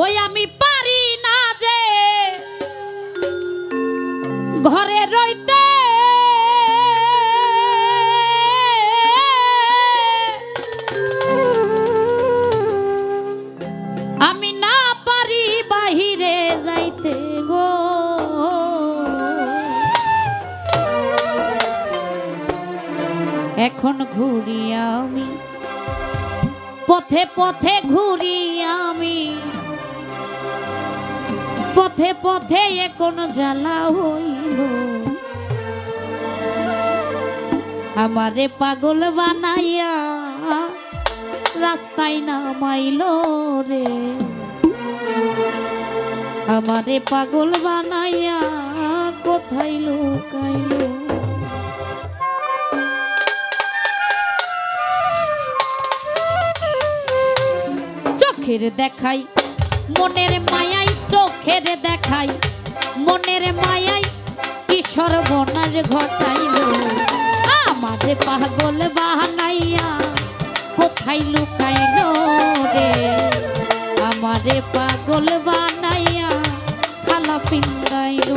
ওই আমি পারি না যে ঘরে রইতে এখন ঘুরি আমি, পথে পথে ঘুরি আমি, পথে পথে এখন জ্বালা হইল। আমারে পাগল বানাইয়া রাস্তায় নামাইল রে। আমারে পাগল বানাইয়া কোথায় লুকাইল? চোখের দেখাই, মনের মায়াই চোখের দেখাই, মনের মায়াই কি সর্বনাশ ঘটাইল? আমারে পাগল বাহানাইয়া কোথায় লুকাইল রে? আমারে পাগল বানাইয়া সালা পিন্দাইল।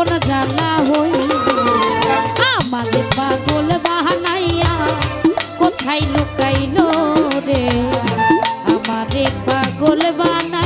এখন জ্বালা হই আমাদের পাগল বাহানাইয়া কোথায় লুকাইল রে? আমাদের পাগল বানাইয়া